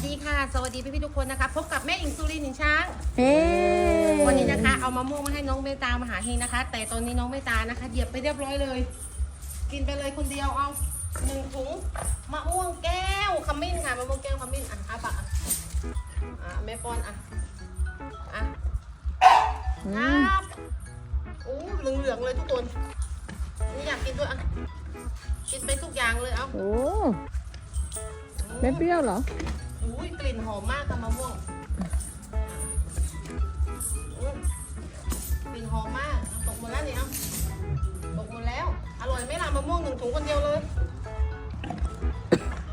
วัสดีค่ะ สวัสดีพี่ๆทุกคนนะคะ พบกับแม่อิงสุรินทร์หนิงช้างเฮ้วันนี้นะคะ เอามะม่วงมาให้น้องเมตตามหาเฮงนะคะ แต่ตอนนี้น้องเมตตานะคะเหยียบไปเรียบร้อยเลย กินไปเลยคนเดียวเอาหนึ่งถุงมะม่วงแก้วขมิ้นค่ะมะม่วงแก้วขมิ้นอะอาปากอะอะแม่ป้อนอะอะอืคมรับอู้เหลืองๆเลยทุกคนนี่อยากกินด้วยอะกินไปทุกอย่างเลยเอาโอ้ไม่เปรี้ยวเหรอ อุ้ยกลิ่นหอมมากค่ะมะม่วงอุ๊ยกลิ่นหอมมากเอาตกหมดแล้วนี่เอาตกหมดแล้ว อร่อยไหมล่ะมะม่วงหนึ่งถุงคนเดียวเลย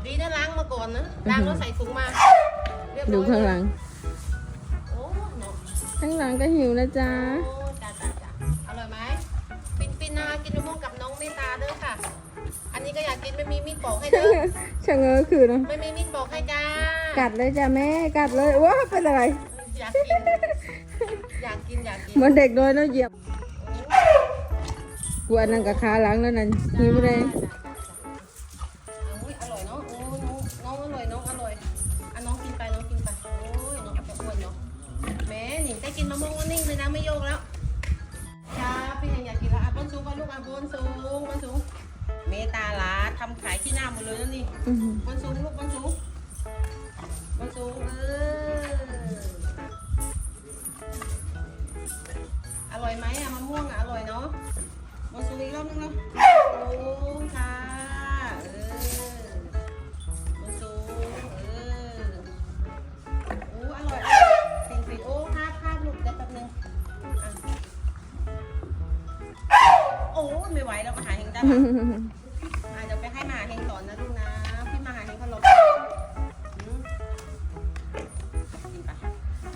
ดีนะล้างมาก่อนนะ ล้างแล้วใส่ถุงมาเรียบร้ดูอยข้างหลัง โอ้เนาะ ข้างหลังก็หิวนะจ๊ะ โอ้จ้าจ้าจ้าอร่อยไหมปินปินนากินมะม่วงกับน้องเมตาเด้อค่ะ อันนี้ก็อยากกินไม่มีมีดปอกให้เด้อ ชะเง้อคือเนอะไม่มี กัดเลยจ้ะแม่กัดเลยว้าเป็นอะไร อยากกิน อยากกินอยากกินเหมันเด็กน้อยเนาะเหยียบกวนนั่งกับขาหลังแล้วนั่นหิวเลยอุ้ยอร่อยเนาะโอ้น้องน้องอร่อยน้องอร่อยอะน้องกินไปน้องกินไปโอ้ยน้องจะอ้วนเนาะแหม่หนิงได้กินมะม่วงก็นิ่งเลยนะไม่โยกแล้วจ้าพี่ยังอยากกินแล้วอะบนสูงบนลูกอะบนสูงบนสูงเมตาลาทำขายที่หน้าหมดเลยนะนี่อื้อหือบนสูงลูกบน ร่อยไหมอะมะม่วงอะอร่อยเนาะบนสูงอีกรอบนึงเนาะโอ้ค่ะเออบนสูงเออโอ้อร่อยสิ่งสิ่งโอ้คาบคาบลูกเดี๋ยวแป๊บนึงอะโอ้ไม่ไหวแล้วมาหาเฮงได้ปะ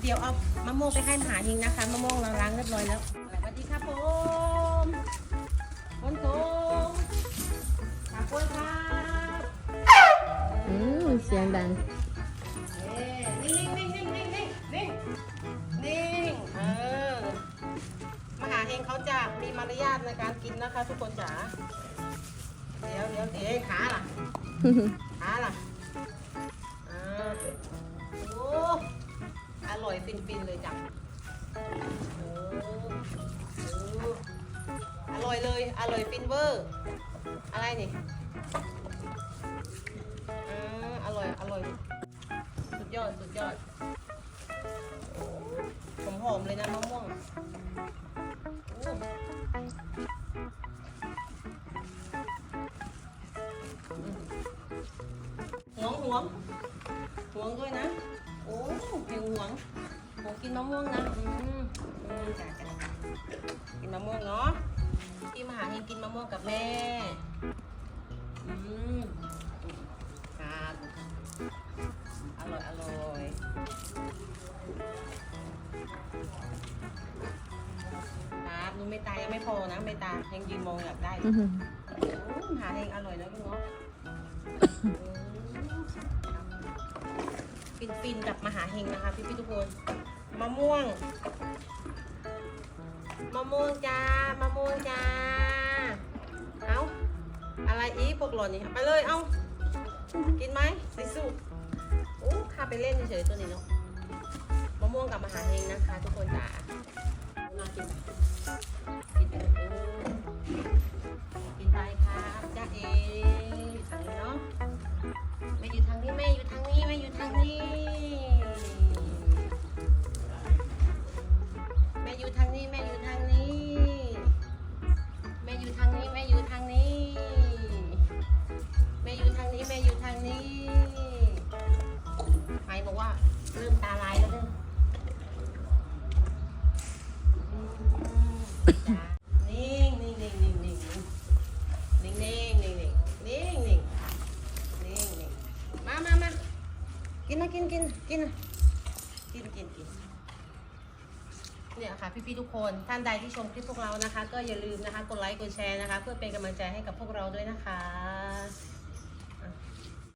เดี๋ยวเอามะม่วงไปให้มหาเฮงนะคะมะม่วงเราล้างเรียบร้อยแล้วสวัสดีครับผมคนสูงขอบคุณครับอืมเสียงดังเนิ่งนิ่งนิ่งนิ่งนิ่งนิ่งนิ่งเออมหาเฮงเขาจะมีมารยาทในการกินนะคะ ทุกคนจ๋าเดี๋ยวเดี๋ยวเดี๋ยวขาล่ะขาล่ะ ร่อยฟินๆเลยจ้ะอร่อยเลย อร่อยฟินเวอร์ อะไรนี่อ่าอร่อย อร่อย สุดยอด สุดยอดหอมหอมๆเลยนะมะม่วงโอ้หวงหวงหวงด้วยนะ อ้เพียงหวงหวงกินมะม่วงนะอืมอืมจ้ะจ้ะกินมะม่วงเนาะพี่มาหาเฮงกินมะม่วงกับแม่อืมครับอร่อยอร่อยครับนูเมตายังไม่พอนะเมตายังยืนมองอยากได้อื้อหืออืมหาเองอร่อยนะลูกเนาะ ฟินๆกับมหาเฮงนะคะ พี่พี่ๆทุกคนมะม่วงมะม่วงจ้ามะม่วงจ้าเอาอะไรอีพวกหล่อนนี่ไปเลยเอากินไหมสิสุโอ้ข้าไปเล่นเฉยๆตัวนี้เนาะมะม่วงกับมหาเฮงนะคะ ทุกคนจ้า กินกินกินกินกินกินเนี่ยค่ะพี่ๆทุกคนท่านใดที่ชมคลิปพวกเรานะคะ ก็อย่าลืมนะคะกดไลค์กดแชร์นะคะ เพื่อเป็นกำลังใจให้กับพวกเราด้วยนะคะ